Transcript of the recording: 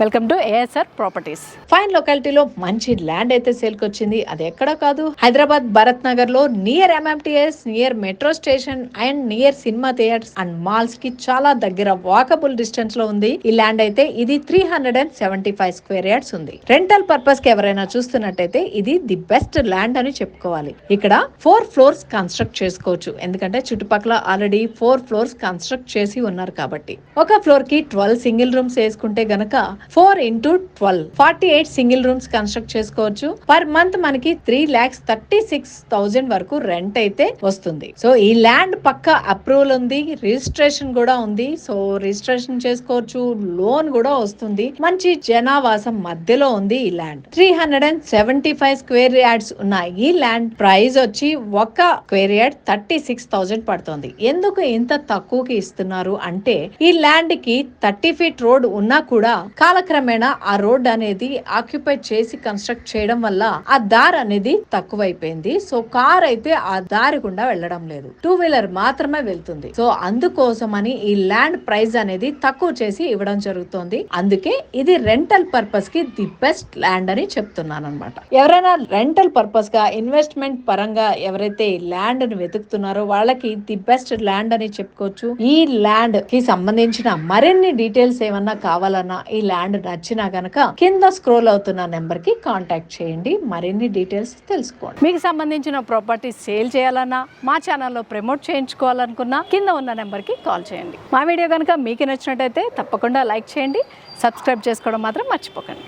Welcome to ASR properties fine లొకాలిటీలో మంచి land అయితే సేల్కి వచ్చింది అది ఎక్కడ కాదు. హైదరాబాద్ భరత్ నగర్లో near MMTS near metro station and near cinema theatres and మాల్స్కి చాలా దగ్గర వాకబుల్ డిస్టెన్స్లో ఉంది. ఈ ల్యాండ్ అయితే ఇది three hundred and seventy five square yards ఉంది. రెంటల్ పర్పస్కి ఎవరైనా చూస్తున్నట్టయితే ఇది ది బెస్ట్ ల్యాండ్ అని చెప్పుకోవాలి. ఇక్కడ ఫోర్ ఫ్లోర్స్ కన్స్ట్రక్ట్ చేసుకోవచ్చు. ఎందుకంటే చుట్టుపక్కల ఆల్రెడీ ఫోర్ ఫ్లోర్స్ కన్స్ట్రక్ట్ చేసి ఉన్నారు కాబట్టి. ఒక ఫ్లోర్కి ట్వెల్వ్ సింగిల్ రూమ్స్ వేసుకుంటే గనక four into twelve. Forty eight single rooms construct చేసుకోవచ్చు. పర్ మంత్ మనకి three lakhs thirty six thousand వరకు రెంట్ అయితే వస్తుంది. సో ఈ ల్యాండ్ పక్క అప్రూవల్ ఉంది. రిజిస్ట్రేషన్ కూడా ఉంది. సో రిజిస్ట్రేషన్ చేసుకోవచ్చు. లోన్ కూడా వస్తుంది. మంచి జనావాసం మధ్యలో ఉంది ఈ land. Three hundred and seventy five square yards ఉన్న ఈ ల్యాండ్ ప్రైస్ వచ్చి ఒక square yard thirty six thousand పడుతుంది. ఎందుకు ఇంత తక్కువకి ఇస్తున్నారు అంటే ఈ ల్యాండ్కి థర్టీ ఫీట్ రోడ్ ఉన్నా కూడా కాలక్రమేణా ఆ రోడ్ అనేది ఆక్యుపై చేసి కన్స్ట్రక్ట్ చేయడం వల్ల ఆ దారి అనేది తక్కువైపోయింది. సో కార్ అయితే ఆ దారి గుండా వెళ్ళడం లేదు. టూ వీలర్ మాత్రమే వెళ్తుంది. సో అందుకోసమని ఈ ల్యాండ్ ప్రైస్ అనేది తక్కువ చేసి ఇవ్వడం జరుగుతుంది. అందుకే ఇది రెంటల్ పర్పస్కి ది బెస్ట్ ల్యాండ్ అని చెప్తున్నాను అనమాట ఎవరైనా రెంటల్ పర్పస్గా ఇన్వెస్ట్మెంట్ పరంగా ఎవరైతే ఈ ల్యాండ్ని వెతుకుతున్నారో వాళ్ళకి ది బెస్ట్ ల్యాండ్ అని చెప్పుకోవచ్చు. ఈ ల్యాండ్కి సంబంధించిన మరిన్ని డీటెయిల్స్ ఏమన్నా కావాలన్నా ఈ ల్యాండ్ నచ్చినా గనక కింద స్క్రోల్ అవుతున్న నెంబర్కి కాంటాక్ట్ చేయండి. మరిన్ని డీటెయిల్స్ తెలుసుకోండి. మీకు సంబంధించిన ప్రాపర్టీస్ సేల్ చేయాలన్నా మా ఛానల్లో ప్రమోట్ చేయించుకోవాలనుకున్నా కింద ఉన్న నెంబర్కి కాల్ చేయండి. మా వీడియో కనుక మీకు నచ్చినట్టయితే తప్పకుండా లైక్ చేయండి. సబ్స్క్రైబ్ చేసుకోవడం మాత్రం మర్చిపోకండి.